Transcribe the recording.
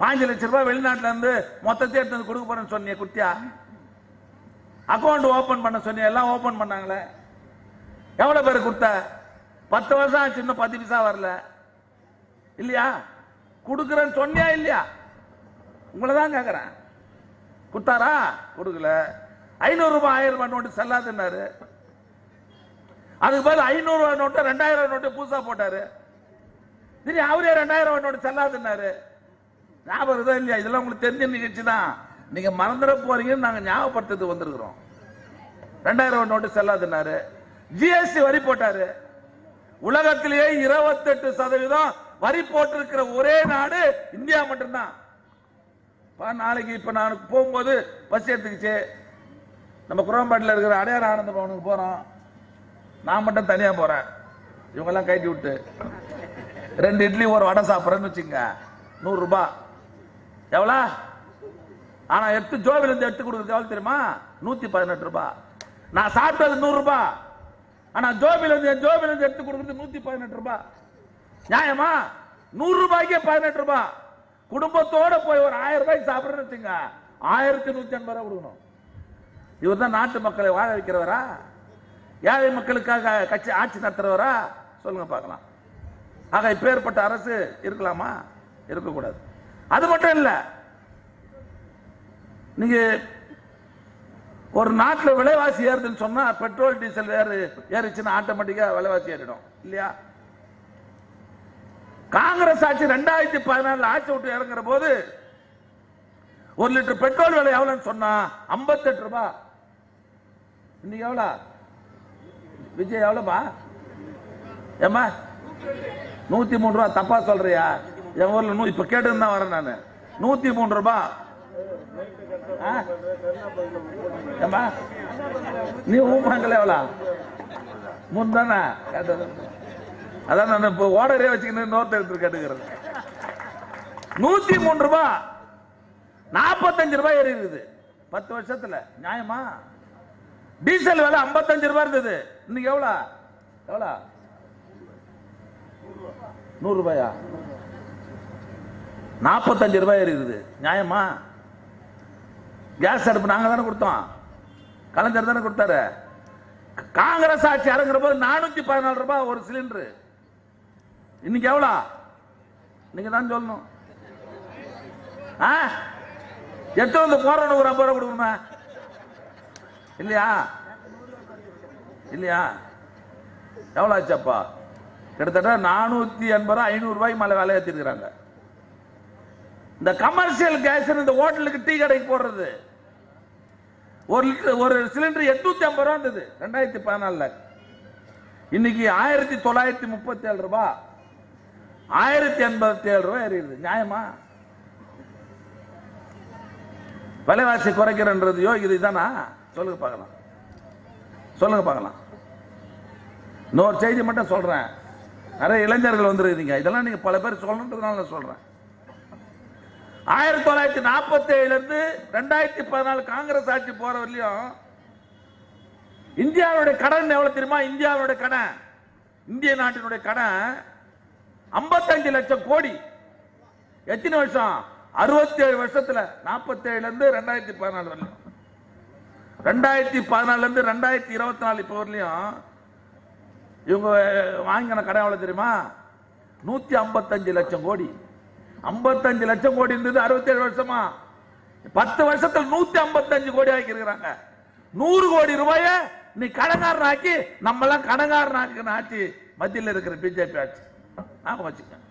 பாஞ்சு லட்ச ரூபாய் வெளிநாட்டுல இருந்து மொத்தத்தை எடுத்து வந்து கொடுக்க போறேன்னு சொன்னிய குட்டியா? அக்கௌண்ட் ஓபன் பண்ண சொன்னிய எல்லாம் ஓபன் பண்ணாங்களே. எவ்வளவு பேர் கொடுத்த? பத்து வருஷம் ஆச்சு இன்னும் பத்து பைசா வரல. இல்லையா? கொடுக்குறேன்னு சொன்னியா இல்லையா? உங்களை தான் கேட்குறேன் கொடுத்தாரா? கொடுக்கல. ஐநூறு ரூபாய் ஆயிரம் ரூபாய் நோட்டு செல்லாதுன்னாரு. அதுக்கு பதில் ஐநூறு ரூபாய் நோட்டு ரெண்டாயிரம் ரூபாய் நோட்டு புதுசா போட்டாரு. சரி அவரே ரெண்டாயிரம் ரூபாய் நோட்டு செல்லாதுன்னாரு. ஞாபகம் இருக்குதா இல்லையா? இதெல்லாம் உங்களுக்கு தெரிஞ்ச நிகழ்ச்சி தான். நீங்க மறந்துட போறீங்கன்னு நாங்க ஞாபகப்படுத்துறது வந்திருக்கிறோம். ரெண்டாயிரம் ரூபாய் நோட்டு செல்லாதுனாரு ஜிஎஸ்டி வரி போட்டாரு. உலகத்திலேயே இருபத்தெட்டு சதவீதம் வரி போட்டிருக்கிற ஒரே நாடு இந்தியா மட்டும்தான். பா, நாளைக்கு இப்ப நான் போகும்போது பஸ் எடுத்துக்கிச்சு. நம்ம குரம்பாட்டில் இருக்கிற அடையாறு ஆனந்த பவனுக்கு போறோம். நான் மட்டும் தனியா போறேன். இவங்கெல்லாம் கைட்டி விட்டு. ரெண்டு இட்லி ஒரு வடை சாப்பிட்றேன்னு வச்சுங்க நூறுரூபா எவ்வளோ? ஆனா எட்டு ஜோபில இருந்து எடுத்து கொடுக்குறது எவ்வளவு தெரியுமா? நூத்தி பதினெட்டு ரூபாய் நான் சாப்பிட்டது நூறு ரூபாய் ஆனா ஜோபில இருந்து என் ஜோபில இருந்து எடுத்து கொடுக்குறது நூத்தி பதினெட்டு ரூபாய் நியாயமா? நூறு ரூபாய்க்கே பதினெட்டு ரூபாய் குடும்பத்தோட போய் ஒரு ஆயிரம் ரூபாய்க்கு சாப்பிடுறேன்னு வச்சுங்க. ஆயிரத்தி நூத்தி ஐம்பது ரூபாய் கொடுக்கணும். இவர் தான் நாட்டு மக்களை வாழ வைக்கிறவரா? ஏழை மக்களுக்காக கட்சி ஆட்சி நடத்துறவரா? சொல்லுங்க பார்க்கலாம். ஆக இப்பேற்பட்ட அரசு இருக்கலாமா? இருக்கக்கூடாது. அது மட்டும் இல்ல நீங்க ஒரு நாட்டுல விலைவாசி ஏறுதுன்னு சொன்னா பெட்ரோல் டீசல் ஏறு ஏறிச்சுன்னா ஆட்டோமேட்டிக்கா விலைவாசி ஏறிடும் இல்லையா? காங்கிரஸ் ஆட்சி ரெண்டாயிரத்தி பதினாலு ஆட்சி விட்டு இறங்குற போது ஒரு லிட்டர் பெட்ரோல் விலை எவ்வளவுன்னு சொன்னா 58 ரூபாய் இன்னைக்கு எவ்வளவு விஜய் எவ்வளவுப்பா ஏம்மா? நூத்தி மூணு ரூபா தப்பா சொல்றியா? என் ஊர்ல நூ இப்ப கேட்டு தான் வரேன் நானு. நூத்தி மூணு ரூபா. ஆ? ஏம்மா? நீ ஊப்பாங்கல எவ்வளோ? மூணு தானே? கேட்டது அதான் நான் இப்போ ஓடரே வச்சுக்கிட்டு இன்னொருத்தர் எடுத்து கேட்டுக்கிறது. நூத்தி மூணு ரூபா. நாற்பத்தஞ்சு ரூபாய் ஏறி இருக்குது பத்து வருஷத்துல. நியாயமா? டீசல் விலை 55 ரூபாய் இருந்தது. இன்னைக்கு எவ்வளோ? எவ்வளோ? நூறு ரூபாயா? நாற்பத்தஞ்சு ரூபாய் இருக்குது. நியாயமா? கேஸ் அடுப்பு நாங்கள் தானே கொடுத்தோம். கலைஞர் தானே கொடுத்தாரு. காங்கிரஸ் ஆட்சி இறங்குற போது நானூத்தி பதினாலு ரூபாய் ஒரு சிலிண்டர். இன்னைக்கு எவ்வளோ? நீங்க தான் சொல்லணும். ஆ? எட்டு வந்து போறவனுக்கு ஒரு ஐம்பது ரூபா கொடுக்கணுமா? இல்லையா? இல்லையா? எவ்வளோ ஆச்சப்பா கிட்டத்தட்ட நானூத்தி எண்பது ரூபா ஐநூறு ரூபாய்க்கு மேல ஏற்றிருக்கிறாங்க இந்த கமர்ஷியல் கேஸ் இந்த ஹோட்டலுக்கு டீ கடைக்கு போடுறது. ஒரு லிட்டர் ஒரு சிலிண்டர் எட்நூத்தி ஐம்பது ரூபா இருந்தது ரெண்டாயிரத்தி பதினாலுல. இன்னைக்கு ஆயிரத்தி தொள்ளாயிரத்தி முப்பத்தி ஏழு ரூபா. ஆயிரத்தி எண்பத்தி ஏழு ரூபாய் ஏறிடுது. நியாயமா? விலைவாசி குறைக்கிறன்றது யோகிதை தானா சொல்லுங்க பார்க்கலாம். சொல்லுங்க பார்க்கலாம். இன்னொரு செய்தி மட்டும் சொல்றேன். நிறைய இளைஞர்கள் வந்துருக்கீங்க இதெல்லாம் நீங்க பல பேர் சொல்லணுன்றதுனால நான் சொல்றேன். ஆயிரத்தி தொள்ளாயிரத்தி நாற்பத்தி ஏழுல இருந்து ரெண்டாயிரத்தி பதினாலு காங்கிரஸ் ஆட்சி போற வரலையும் இந்தியாவுடைய கடன் எவ்வளவு தெரியுமா? இந்தியாவுடைய கடன் இந்திய நாட்டினுடைய கடன் 55 லட்சம் கோடி. எத்தனை வருஷம்? 67 வருஷத்துல 47 இருந்து ரெண்டாயிரத்தி பதினாலு வரலையும் ரெண்டாயிரத்தி பதினாலுல இருந்து ரெண்டாயிரத்தி இருபத்தி நாலு இப்போ வரலையும் இவங்க வாங்கின கடன் எவ்வளவு தெரியுமா? நூத்தி ஐம்பத்தஞ்சு லட்சம் கோடி. 55 லட்சம் கோடி இருந்தது 67 வருஷமா? பத்து வருஷத்தில் நூத்தி ஐம்பத்தஞ்சு கோடி ஆக்கி இருக்கிறாங்க நூறு கோடி ரூபாய நீ கடங்காரன் ஆக்கி நம்ம எல்லாம் கடங்காரன் ஆக்கின ஆட்சி மத்தியில் இருக்கிற பிஜேபி ஆட்சி. ஞாபகம் வச்சுக்கோங்க.